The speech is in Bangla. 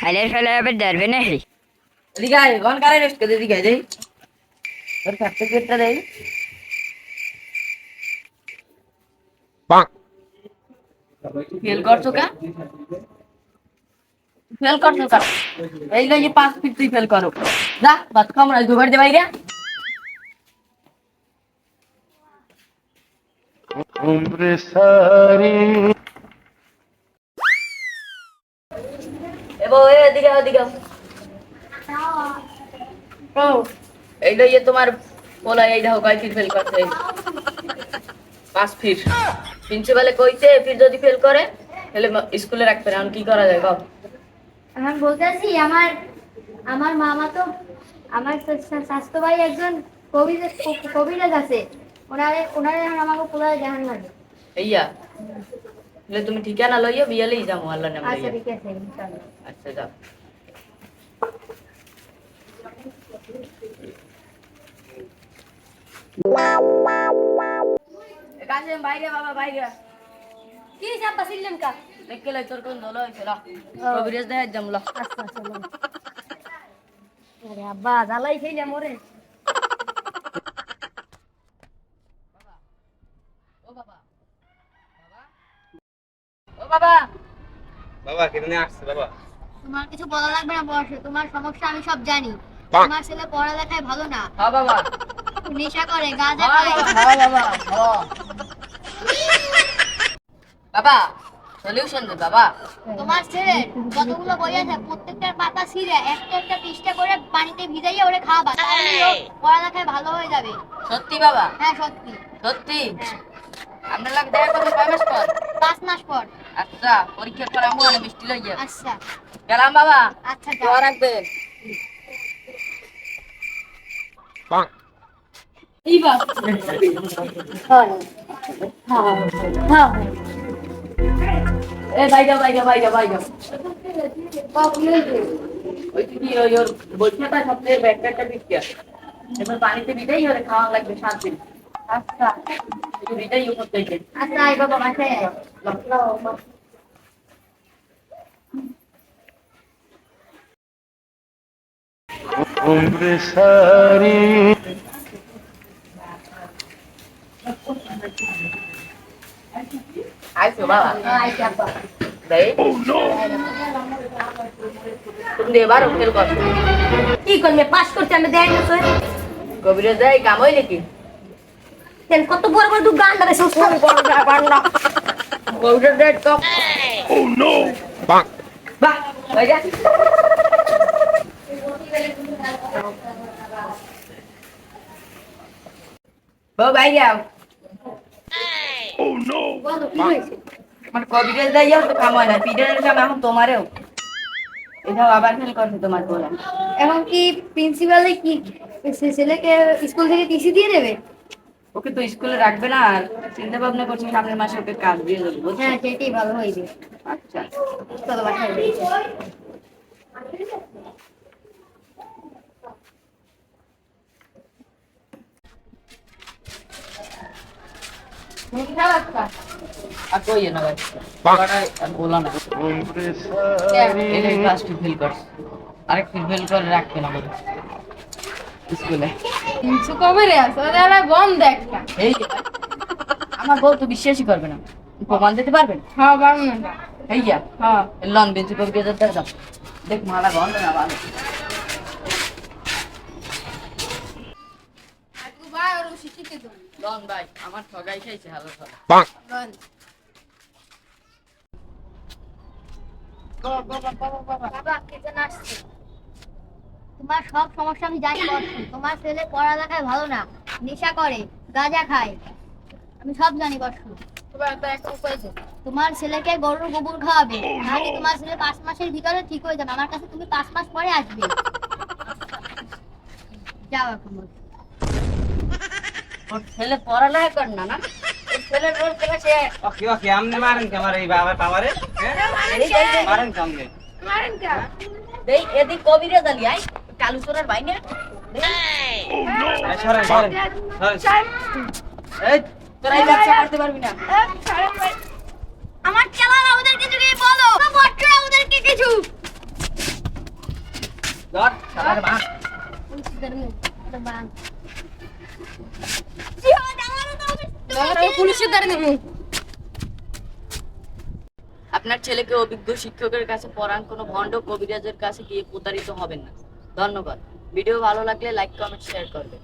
হ্যালো ফেলে আবার ধরবে না হে এদিকে আয় কোন কারে রেস্ট করে এদিকে আয় দেই তোর সার্টিফিকেটটা দেই ফেল করছো কা ফেল করছো কা এই লই পাঁচ ফিট তুই ফেল করো যা ভাত খাও না দুবার দে বাইরে उम्र सारी এদিকে এদিকে। ও এই লই তোমার বলা এই দেখো কয় ফিট ফেল করছে। পাঁচ ফিট প্রিন্সিপালে কইছে ফির যদি ফেল করে তাহলে স্কুলে রাখবে এখন কি করা যায় কও? আমি বলতেছি আমার আমার মামা তো আমার স্বা- স্বাস্থ্য ভাই একজন কবির কবিরাজ আছে। ওনারে ওনারে এখন আমাকে পুরাই দেখান লাগে। এইয়া? তাহলে তুমি ঠিকানা লইয়া বিয়ালেই যাব আল্লাহ নাম আচ্ছা ঠিক আছে ইনশাআল্লাহ। আচ্ছা যাও বাইরে বাবা বাইরে কি চাপা ছিলেন কা দেখে লাই তোর কোন দল হইছে রা কবিরাজ দেখাই যাম ল আচ্ছা আচ্ছা আরে আব্বা জ্বালাই যা মরে ও বাবা বাবা ও বাবা বাবা কেনে আসছে বাবা? তোমার কিছু বলা লাগবে না বয়সে তোমার সমস্যা আমি সব জানি। তোমার ছেলে পড়ালেখায় ভালো না। হ্যাঁ বাবা। নেশা করে গাঁজা হ্যাঁ খায় হ্যাঁ বাবা হ্যাঁ। বাবা। সলিউশন দে বাবা। তোমার ছেলে যতগুলো বই আছে প্রত্যেকটার পাতা ছিঁড়ে একটা একটা পৃষ্ঠা করে পানিতে ভিজাইয়ে ওরে খাওয়াবা। তাহলে ও পড়ালেখায় ভালো হয়ে যাবে। সত্যি বাবা? হ্যাঁ সত্যি। সত্যি? হ্যাঁ। আপনার লাগে দেখা করতে কয় মাস পর? পাঁচ মাস পর। আচ্ছা পরীক্ষা করা আমু অনেক মিষ্টি লইয়া। আচ্ছা। গেলাম বাবা। আচ্ছা। দোয়া রাখবেন। তার সপ্তাহে ব্যাগটা বিক্রিয়া এবার পানিতে বিটাই ওরে খাওয়া লাগবে সাত দিন। আচ্ছা দুইটা ইউ করতে আচ্ছা এই বাবা। মাঠে عمر ساری আইছো বাবা আইছো বাবা দেই ও নো কি করলে পাস করতে আমি দেই না স্যার কবিরাজ দেই কাম নাকি তেল কত বড় বড় দু গান ধরে সুস্থ কবিরে দেয় তো বাহ। বাইগা বউ বাইরে আও বলো কি হয়েছে মানে কবিরে তো কাম হয় না। পিডের কাম এখন তোমারেও। এটাও আবার ফেল করছে তোমার বলে এখন কি প্রিন্সিপালে কি ছেলেকে স্কুল থেকে টিসি দিয়ে দেবে? ওকে তো স্কুলে রাখবে না আর চিন্তা ভাবনা করছি সামনের মাসে ওকে কাজ দিয়ে দেবো হ্যাঁ সেটাই ভালো হইবে আচ্ছা। চলো আরেক ফিল করে রাখতে না। বলে স্কুলে। তিনশো কবে রে আছে ওরা গন্ধ একটা। এই আমার বউ তো বিশ্বাসই করবে না। প্রমাণ দিতে পারবেন হ্যাঁ পারব না। এই হ্যাঁ। লন বেঞ্চি করে গেছে দাও দেখ মালা গন্ধ না ভালো। ভাই ওর শিক্ষিত তো লন ভাই আমার ঠগাই খাইছে হালো ঠগা বাবা কেতন আসছে। তোমার সব সমস্যা আমি জানি বর্ষি তোমার ছেলে পড়ালেখায় ভালো না নেশা করে গাঁজা খায়। আমি সব জানি বর্ষু তোমার তো একটা উপায় আছে। তোমার ছেলেকে গরুর গোবর খাওয়াবে নাহলে তোমার ছেলে পাঁচ মাসের ভিতরে ঠিক হয়ে যাবে। আমার কাছে তুমি পাঁচ মাস পরে আসবে। যাও এখন ওর ছেলে পড়ালেখা করে না না? ওর ছেলের রোল খেলে সে ওকে ওকে আমনে মারেন কে আমার এই বাবা পাওয়ারে? দেই মারেন কা? দেই এদি কবিরে জালি আই কালু oh, আমার ওদের কিছু কি বলো। বটরা ওদের কি কিছু আপনার ছেলেকে অভিজ্ঞ শিক্ষকের কাছে পড়ান কোনো ভণ্ড কবিরাজের কাছে গিয়ে প্রতারিত হবেন না। ধন্যবাদ। ভিডিও ভালো লাগলে লাইক কমেন্ট শেয়ার করবেন